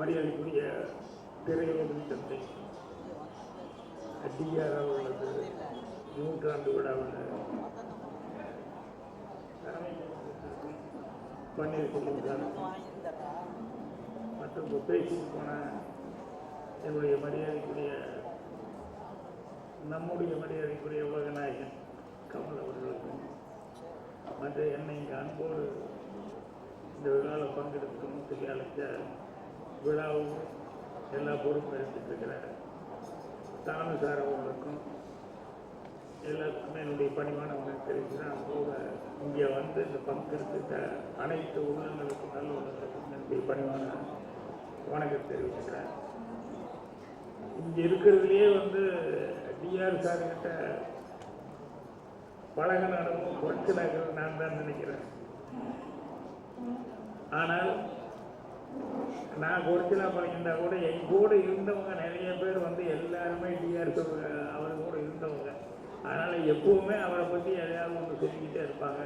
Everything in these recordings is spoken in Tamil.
மரியாதைக்குரிய திரையுலகின் தந்தை டிஆர் உள்ளது. நூற்றாண்டு விழாவில் பன்னீர்செல்வம் சார் மற்றும் பேசிட்டு போன என்னுடைய மரியாதைக்குரிய நம்முடைய மரியாதைக்குரிய உலகநாயகன் கமல் அவர்களுக்கும் மற்ற என்னை இங்கே அன்போடு இந்த விழாவில் பங்கெடுக்கணும் சொல்லி அழைத்த விழாவும் எல்லா பொறுப்பும் எடுத்துட்டு இருக்கிற தானு எல்லாத்துக்குமே என்னுடைய பணிவான உனக்கு தெரிவிக்கிறேன் கூட இங்கே வந்து இந்த பங்கெடுத்துட்ட அனைத்து உள்ளங்களுக்கும் நல்ல உள்ளங்களுக்கும் என்னுடைய பணிவான வணக்கம் தெரிவிச்சுக்கிறேன். இங்கே இருக்கிறதுலையே வந்து டிஆர் சார்கிட்ட பழகினவும் குறைச்சலாக நான் தான் நினைக்கிறேன். ஆனால் நான் குறைச்சலா பழகின்றா கூட என் கூட இருந்தவங்க நிறைய பேர் வந்து எல்லாருமே டிஆர் அவர் கூட இருந்தவங்க. அதனால் எப்பவுமே அவரை பற்றி எதையாவது ஒன்று சொல்லிக்கிட்டே இருப்பாங்க.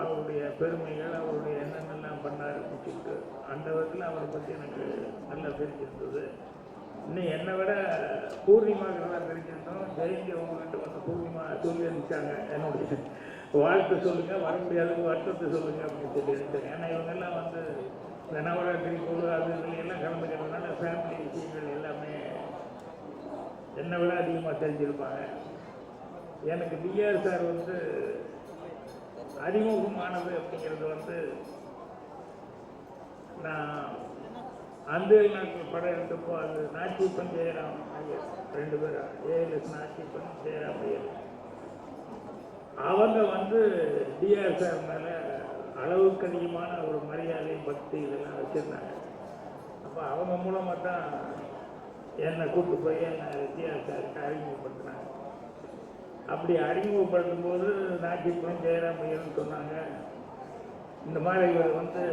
அவருடைய பெருமைகள் அவருடைய என்னென்னலாம் பண்ணார் அப்படின்னு சொல்லிட்டு அந்த விதத்தில் அவரை பற்றி எனக்கு நல்லா தெரிஞ்சிருந்தது. இன்னும் என்னை விட பூர்ணிமா நல்லா தெரிஞ்சிருந்தோம். ஜெயந்தி அவங்ககிட்ட வந்து பூர்ணிமா சொல்லி அனுப்பிச்சாங்க. என்னுடைய வாழ்த்து சொல்லுங்கள் வர முடியாதுக்கு வருத்தத்தை சொல்லுங்கள் அப்படின்னு சொல்லி அனுப்பிச்சாங்க. ஏன்னா இவங்கெல்லாம் வந்து நவராத்திரி பொது அது எல்லாம் கலந்துக்கிறதுனால ஃபேமிலி விஷயங்கள் எல்லாமே என்னை விட அதிகமாக தெரிஞ்சிருப்பாங்க. எனக்கு டிஆர் சார் வந்து அறிமுகமானது அப்படிங்கிறது வந்து நான் அந்த நாட்கள் படம் எடுத்தப்போ அது நாச்சிப்பன் ஜெயராம் ஐயர் ரெண்டு பேரும் ஏஎல்எஸ் நாச்சிப்பன் ஜெயராம் ஐயர். அவங்க வந்து டிஆர் சார் மேலே அளவுக்கு அதிகமான ஒரு மரியாதை பக்தி இதெல்லாம் வச்சுருந்தாங்க. அப்போ அவங்க மூலமாக தான் என்னை கூப்பிட்டு போய் என்னை டிஆர் அறிமுகப்படுத்தினாங்க. அப்படி அறிமுகப்படுத்தும் போது நாச்சிப்பன் ஜெயராம் ஐயர்னு சொன்னாங்க. இந்த மாதிரி இவர் வந்து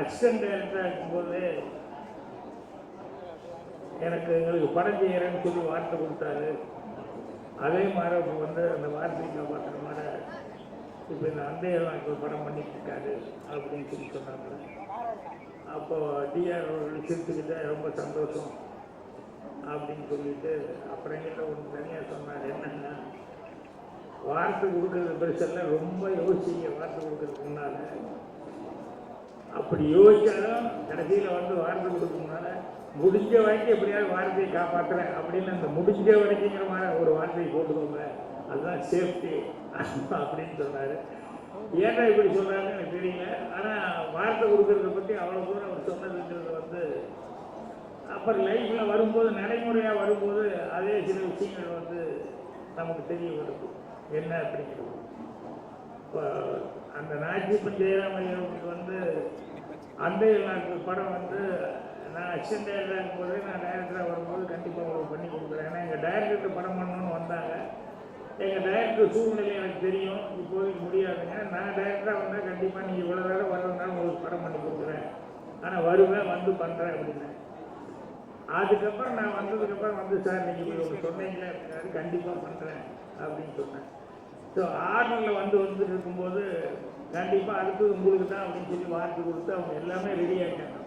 அசிஸ்டன்ட் டைரக்டராக இருக்கும்போது எனக்கு எங்களுக்கு படம் செய்கிறேன்னு சொல்லி வார்த்தை கொடுத்தாரு. அதே மாதிரி வந்து அந்த வார்த்தைக்கு பார்க்குற மாதிரி இப்போ இந்த அந்தையெல்லாம் இப்போ படம் பண்ணிட்டு இருக்காரு அப்படின்னு சொல்லி சொன்னாங்க. அப்போ டிஆர் அவர்கள் ரொம்ப சந்தோஷம் அப்படின்னு சொல்லிட்டு அப்புறம் எங்கிட்ட ஒன்று தனியாக சொன்னார் என்னன்னா வார்த்தை கொடுக்கறது பெருசல்ல ரொம்ப யோசிங்க வார்த்தை கொடுக்கறதுக்கு முன்னால். அப்படி யோசிச்சாலும் கடைசியில் வந்து வார்த்தை கொடுக்கறதுனால முடிஞ்ச வரைக்கும் எப்படியாவது வார்த்தையை காப்பாற்றுறேன் அப்படின்னு அந்த முடிஞ்ச வரைக்குங்கிற மாதிரி ஒரு வார்த்தையை போட்டுக்கோங்க அதுதான் சேஃப்டி அப்படின்னு சொன்னார். ஏன்னா இப்படி சொல்கிறாருன்னு எனக்கு தெரியல. ஆனால் வார்த்தை கொடுக்கறத பற்றி அவ்வளோ தூரம் அவர் சொன்னதுங்கிறது வந்து அப்புறம் லைஃப்பில் வரும்போது நடைமுறையாக வரும்போது அதே சில விஷயங்கள் வந்து நமக்கு தெரிய வருது. என்ன அப்படிங்கிறது. இப்போ அந்த நாச்சிப்பன் ஜெயராமையருக்கு வந்து அந்த படம் வந்து நான் அக்ஷன் டைரக்டராக இருக்கும்போது நான் டைரக்டராக வரும்போது கண்டிப்பாக உங்களுக்கு பண்ணி கொடுக்குறேன். ஏன்னா எங்கள் டைரக்டர் படம் பண்ணணும்னு வந்தாங்க. எங்கள் டேரக்டர் சூழ்நிலை எனக்கு தெரியும். இப்போதைக்கு முடியாதுங்க நான் டைரக்டராக வந்தால் கண்டிப்பாக நீங்கள் இவ்வளோ நேரம் வர்றதுனால உங்களுக்கு படம் பண்ணி கொடுக்குறேன். ஆனால் வருவேன் வந்து பண்ணுறேன் அப்படின்னேன் அதுக்கப்புறம் நான் வந்ததுக்கப்புறம் வந்து சார் நீங்கள் இப்படி ஒன்று சொன்னீங்களே அப்படின்னாரு கண்டிப்பாக பண்ணுறேன் அப்படின்னு சொன்னேன். ஸோ ஆர்டரில் வந்து வந்துட்டு இருக்கும்போது கண்டிப்பாக அடுத்தது உங்களுக்கு தான் அப்படின்னு சொல்லி வார்த்தை கொடுத்து அவங்க எல்லாமே ரெடி ஆகிட்டாங்க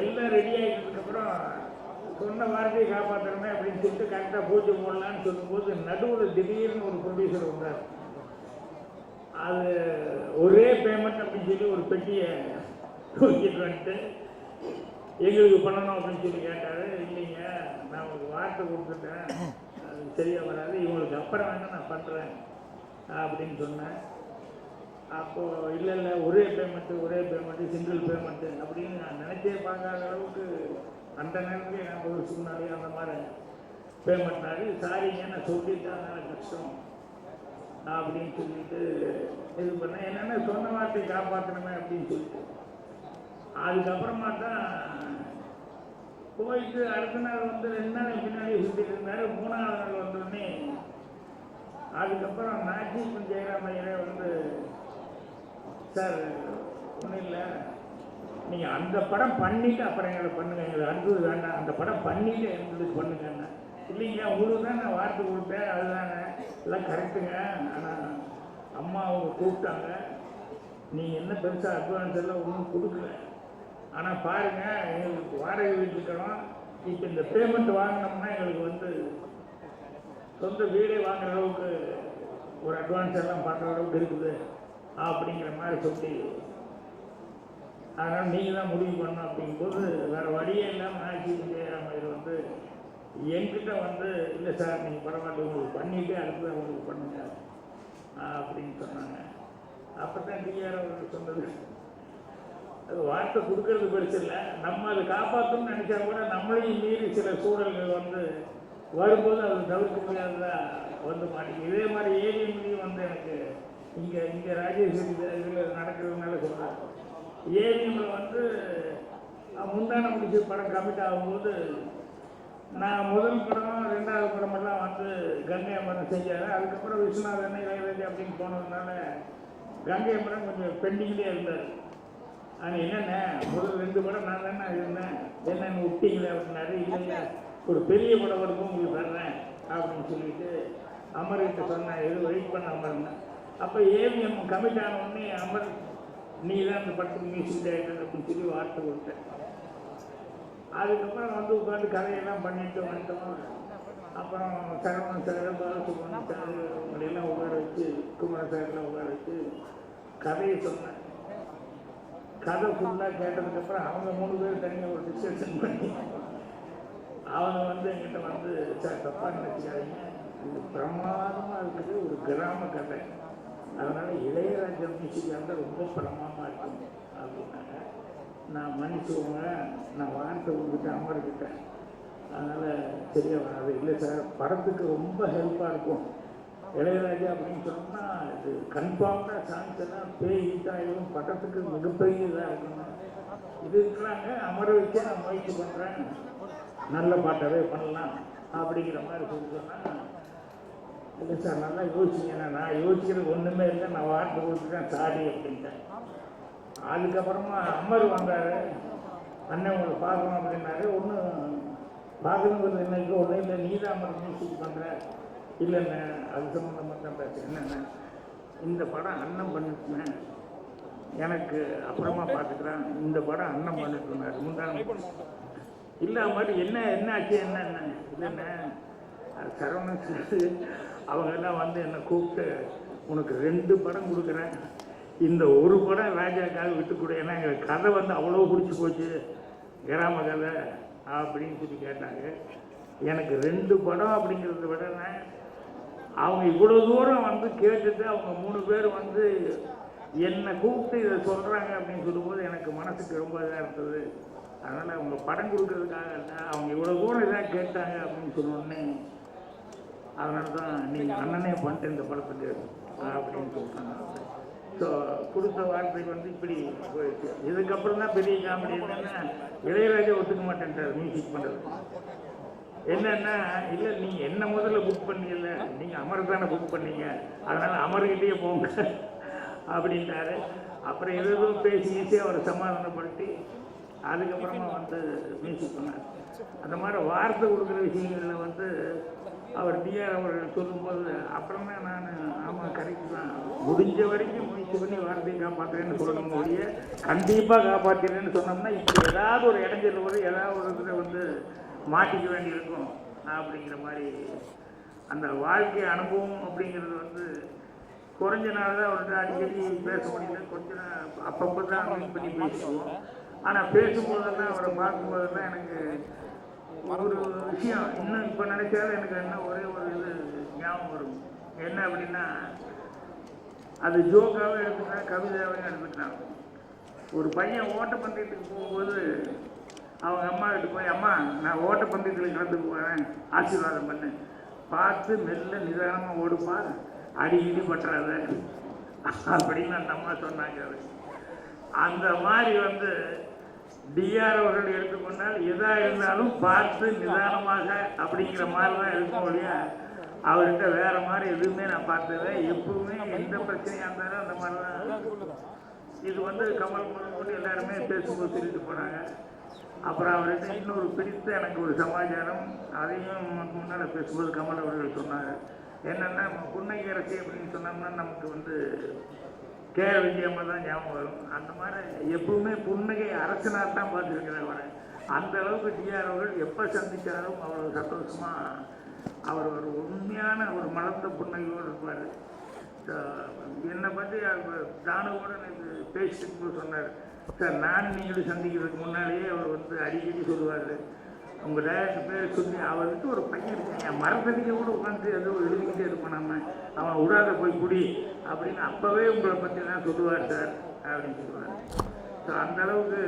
எல்லாம் ரெடி ஆகிட்டதுக்கப்புறம் சொன்ன வார்த்தையை காப்பாற்றணுமே அப்படின்னு சொல்லிட்டு கரெக்டாக பூஜை போடலான்னு சொல்லும்போது நடுவில் திடீர்னு ஒரு ப்ரொடியூசர் வந்தார். அது ஒரே பேமெண்ட் அப்படின்னு சொல்லி ஒரு பெட்டியை தூக்கிட்டு வந்துட்டு எங்களுக்கு பண்ணணும் அப்படின்னு சொல்லி கேட்டார். இல்லைங்க நான் உங்களுக்கு வார்த்தை கொடுத்துட்டேன். அது சரியாக வராது. இவங்களுக்கு அப்புறம் வேணால் நான் பண்ணுறேன் அப்படின்னு சொன்னேன் அப்போது இல்லை இல்லை ஒரே பேமெண்ட்டு ஒரே பேமெண்ட்டு சிங்கிள் பேமெண்ட்டு அப்படின்னு நான் நினச்சே பார்க்காத அளவுக்கு அந்த நேரத்தில் என் ஒரு சூழ்நிலை அந்த மாதிரி பேமெண்ட்னாரு சாரிங்க நான் சொல்லிட்டேன் அதனால் கஷ்டம். அப்படின்னு சொல்லிட்டு இது பண்ணேன். என்னென்ன சொன்ன வார்த்தை காப்பாற்றணுமே அப்படின்னு சொல்லிட்டு. அதுக்கப்புறமா தான் போயிட்டு அடுத்த நாள் வந்து ரெண்டு நாள் பின்னாடி சுற்றிட்டு இருந்தாரு. மூணாவது நாள் வந்தோடனே அதுக்கப்புறம் நாச்சிப்பன் ஜெயராமையரே வந்து சார் நீங்கள் அந்த படம் பண்ணிவிட்டு அப்புறம் எங்களை பண்ணுங்க. எங்களுக்கு அடுத்தது வேண்டாம். அந்த படம் பண்ணிவிட்டு எங்களுக்கு பண்ணுங்கண்ணா. இல்லைங்க உங்களுக்கு தான் நான் வார்த்தை கொடுப்பேன் அதுதானே எல்லாம் கரெக்டுங்க ஆனால் அம்மா அவங்க கூப்பிட்டாங்க. நீங்கள் என்ன பெருசாக அட்வான்ஸ் எல்லாம் ஒன்றும் கொடுக்கல. ஆனால் பாருங்கள் எங்களுக்கு வாடகை வீட்டுக்கணும் இப்போ இந்த பேமெண்ட் வாங்கினோம்னா எங்களுக்கு வந்து சொந்த வீடே வாங்குற அளவுக்கு ஒரு அட்வான்ஸ் எல்லாம் பண்ணுற அளவுக்கு இருக்குது. அப்படிங்கிற மாதிரி சொல்லி அதனால் நீங்கள் தான் முடிவு பண்ணணும் அப்படிங்கும்போது வேறு வழியே இல்லாமல் ஆட்சி ஜெயராம வந்து என்கிட்ட வந்து இல்லை சார் நீங்கள் பரவாயில்ல உங்களுக்கு பண்ணிவிட்டு அடுத்தது உங்களுக்கு பண்ணுங்க அப்படின்னு சொன்னாங்க. அப்போ தான் டிஆர் அவர்கள் சொன்னது. அது வார்த்தை கொடுக்கறது பெருசு இல்லை. நம்ம அதை காப்பாற்றணும்னு நினச்சா கூட நம்மளையும் மீறி சில சூழல்கள் வந்து வரும்போது அது தவிர்க்க முடியாததாக வந்து மாட்டேங்குது இதே மாதிரி ஏவிஎம்லேயும் வந்து எனக்கு இங்கே இங்கே ராஜேஸ்வரி இதில் நடக்கிறதுனால சொல்கிறாங்க ஏவிஎம்மில் வந்து முந்தான முடிச்ச படம் கமிட் ஆகும்போது நான் முதல் படம் ரெண்டாவது படமெல்லாம் வந்து கங்கை அமரன் செஞ்சார் அதுக்கப்புறம் விஸ்வநாதன் இளையராஜா அப்படின்னு போனதுனால கங்கை அமரன் கொஞ்சம் பெண்டிங்லேயே இருந்தார். ஆனால் என்னென்ன முதல் ரெண்டு படம் நான் தானே இருந்தேன். என்னென்னு விட்டீங்களே அப்படின்னாரு. இல்லைங்க ஒரு பெரிய படம் வரும்போது உங்களுக்கு தர்றேன் அப்படின்னு சொல்லிட்டு அமர்கிட்ட சொன்னேன். எதுவும் வெயிட் பண்ண அமர்னு அப்போ ஏவிஎம் கமிட் ஆன உடனே அமர் நீ தான் அந்த படத்துக்கு மியூசிக் டைரக்டர் அப்படின்னு சொல்லி வார்த்தை கொடுத்தேன். அதுக்கப்புறம் வந்து உட்காந்து கதையெல்லாம் பண்ணிட்டு வந்துட்டோம் அப்புறம் சரவணன் சார் பாலசுப்ரமணியம் சார் இவங்களெல்லாம் உட்கார வச்சு குமார சார்லாம் உட்கார வச்சு கதையை சொன்னேன். கதை ஃபுல்லாக கேட்டதுக்கப்புறம் அவங்க மூணு பேர் தனியாக ஒரு டிஸ்கஷன் பண்ணி அவங்க வந்து என்கிட்ட வந்து சார் தப்பாக நினச்சிக்காதீங்க. இது பிரமாதமாக இருக்குது. ஒரு கிராம கதை. அதனால் இளையராஜா மியூசிக் வந்து ரொம்ப பிரமாதம் அப்படின்னாங்க நான் மன்னிச்சுவோங்க நான் வார்த்தை உங்ககிட்ட அமர்ந்துட்டேன். அதனால் சரியாக வராது. இல்லை சார் படத்துக்கு ரொம்ப ஹெல்ப்பாக இருக்கும். இளையராஜா அப்படின்னு சொன்னால் இது கன்ஃபார்ம்டாக சாங்ஸ் எல்லாம் பேய் ஹிட் ஆகிடும் படத்துக்கு மிகப்பெரிய இதாக இருக்கணும் இது இருக்கிறாங்க அமர வச்சு நான் முயற்சி பண்ணுறேன் நல்ல பாட்டாவே பண்ணலாம் அப்படிங்கிற மாதிரி சொல்லிட்டோன்னா இல்லை சார் நல்லா யோசிச்சிங்க நான் யோசிக்கிறது ஒன்றுமே இல்லை. நான் வார்த்தை கொடுத்துட்டேன். சாரி அப்படின்ட்டேன். அதுக்கப்புறமா அமர் வந்தார். அண்ணன் உங்களை பார்க்கணும் அப்படின்னாரு. ஒன்றும் பார்க்கணுங்கிறது என்னைக்கு ஒன்றும் இல்லை. நீ தான் அமர் மியூசிக் பண்ணுற இல்லைண்ணே அது சம்மந்தமாக தான் பேசுகிறேன் என்னண்ணே? இந்த படம் அண்ணன் பண்ணிட்டுனேன் எனக்கு அப்புறமா பார்த்துக்கிறேன். இந்த படம் அண்ணன் பண்ணிட்டு இருந்தார் முந்தான இல்லை மாதிரி என்ன என்ன ஆச்சு என்ன என்ன இல்லைண்ணே அது சரவணன் சார் அவங்க எல்லாம் வந்து என்னை கூப்பிட்டு உனக்கு ரெண்டு படம் கொடுக்குறேன். இந்த ஒரு படம் ராஜாக்காக விட்டு கொடு ஏன்னா எங்கள் கதை வந்து அவ்வளோ பிடிச்சி போச்சு. கிராம கதை அப்படின்னு சொல்லி கேட்டாங்க. எனக்கு ரெண்டு படம் அப்படிங்கிறத விட நான் அவங்க இவ்வளோ தூரம் வந்து கேட்டுட்டு அவங்க மூணு பேர் வந்து என்னை கூப்பிட்டு இதை சொல்கிறாங்க அப்படின்னு சொல்லும்போது எனக்கு மனசுக்கு ரொம்ப இதாக இருந்தது. அதனால் அவங்க படம் கொடுக்கறதுக்காக இல்லை அவங்க இவ்வளோ தூரம் இதாக கேட்டாங்க அப்படின்னு சொன்னோடனே அதனால தான் நீங்கள் அண்ணனே பண்ணிட்டு இந்த படத்துக்கு அப்படின்னு சொல்லிட்டாங்க. ஸோ கொடுத்த வார்த்தைக்கு வந்து இப்படி போயிடுச்சு. இதுக்கப்புறம் தான் பெரிய காமெடி என்னன்னா இளையராஜா ஒத்துக்க மாட்டேன்ட்டார் மியூசிக் பண்ணுறது என்னன்னா இல்லை நீங்கள் என்ன முதல்ல புக் பண்ணீங்கல்ல நீங்கள் அமர் தானே புக் பண்ணீங்க. அதனால் அமர்கிட்டே போங்க அப்படின்ட்டாரு அப்புறம் ஏதோ பேசி ஈஸியாக அவரை சமாதானப்படுத்தி அதுக்கப்புறமா வந்து மியூசிக் பண்ணார். அந்த மாதிரி வார்த்தை கொடுக்குற விஷயங்களில் வந்து அவர் டிஆர் அவர்கள் சொல்லும்போது அப்புறமே நான் ஆமாம் கரெக்ட் தான். முடிஞ்ச வரைக்கும் முயற்சி பண்ணி வார்த்தையை காப்பாற்றுறேன்னு சொல்லணும் ஒழிய கண்டிப்பாக காப்பாற்றுறேன்னு சொன்னோம்னா இப்படி ஏதாவது ஒரு இடைஞ்சல் வரும் ஏதாவது ஒரு இதில் வந்து மாட்டிக்க வேண்டியிருக்கும். அப்படிங்கிற மாதிரி அந்த வாழ்க்கை அனுபவம் அப்படிங்கிறது வந்து குறைஞ்ச நாள் தான் அவர்கிட்ட அடிக்கடி பேச முடியல. கொஞ்ச நாள் அப்பப்போ தான் மீட் பண்ணி பேசுவோம். ஆனால் பேசும்போதெல்லாம் அவரை பார்க்கும்போதெல்லாம் எனக்கு ஒரு விஷயம் இன்னும் இப்போ நினைச்சாலும் எனக்கு என்ன ஒரே ஒரு இது ஞாபகம் வரும். என்ன அப்படின்னா அது ஜோக்காகவே எடுத்துக்கலாம் கவிதையாகவே எடுத்துக்கலாம் ஒரு பையன் ஓட்டப்பந்தயத்துக்கு போகும்போது அவங்க அம்மா கிட்ட போய் அம்மா நான் ஓட்டப்பந்தயத்தில் கலந்து போகிறேன் ஆசீர்வாதம் பண்ணு. பார்த்து மெல்ல நிதானமாக ஓடுப்பா. அடி இடி பட்டுறாத அப்படின்னு அந்த அம்மா சொன்னாங்க. அந்த மாதிரி வந்து டிஆர் அவர்கள் எடுத்துக்கொண்டால் எதா இருந்தாலும் பார்த்து நிதானமாக அப்படிங்கிற மாதிரி தான் இருக்கும் ஒழிய அவர்கிட்ட வேற மாதிரி எதுவுமே நான் பார்த்தது எப்பவுமே எந்த பிரச்சனையாக இருந்தாலும் அந்த மாதிரி தான் இது வந்து கமல் முதல் எல்லாருமே பேசும்போது சொல்லிட்டு போனாங்க. அப்புறம் அவர்கிட்ட இன்னொரு பிடித்த எனக்கு ஒரு சமாச்சாரம். அதையும் முன்னால் பேசும்போது கமல் அவர்கள் சொன்னாங்க என்னென்னா புன்னகை அரசி அப்படின்னு சொன்னோம்னா நமக்கு வந்து கே விஜயம்மா தான் ஞாபகம் வரும். அந்த மாதிரி எப்பவுமே புன்னகை அரசி அரசனாக தான் பார்த்துருக்கிறேன் அவரை. அந்த அளவுக்கு டிஆர் அவர்கள் எப்போ சந்தித்தாலும் அவ்வளோ சந்தோஷமாக அவர் ஒரு உண்மையான ஒரு மலர்ந்த புன்னகையோடு இருப்பார். என்னை பற்றி தானுவோட பேசிட்டு சொன்னார் சார் நான் நீங்களும் சந்திக்கிறதுக்கு முன்னாலேயே அவர் வந்து அடிக்கடி சொல்லுவார். உங்கள் டேரக்டர் பேர் சொல்லி அவருக்கு ஒரு பையன் இருக்கான். என் மரத்தடிக்க கூட உட்காந்து ஏதோ எழுதிக்கிட்டே இருப்பான் நம்ம. அவன் விடாத போய் குடி அப்படின்னு அப்போவே உங்களை பற்றி தான் சொல்லுவார் சார் அப்படின்னு சொல்லுவார். ஸோ அந்த அளவுக்கு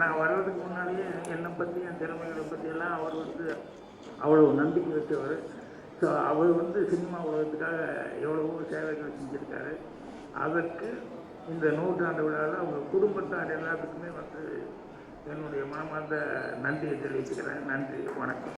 நான் வர்றதுக்கு முன்னாடியே என்னை பற்றி என் திறமைகளை பற்றியெல்லாம் அவர் வந்து அவ்வளோ நம்பிக்கை வச்சவர். ஸோ அவர் வந்து சினிமா உலகத்துக்காக எவ்வளவோ சேவைகள் செஞ்சுருக்காரு. அதற்கு இந்த நூற்றாண்டு விழாவில் அவங்க குடும்பத்தார் எல்லாத்துக்குமே வந்து என்னுடைய மனமார்ந்த நன்றியை தெரிவிச்சுக்கிறேன். நன்றி வணக்கம்.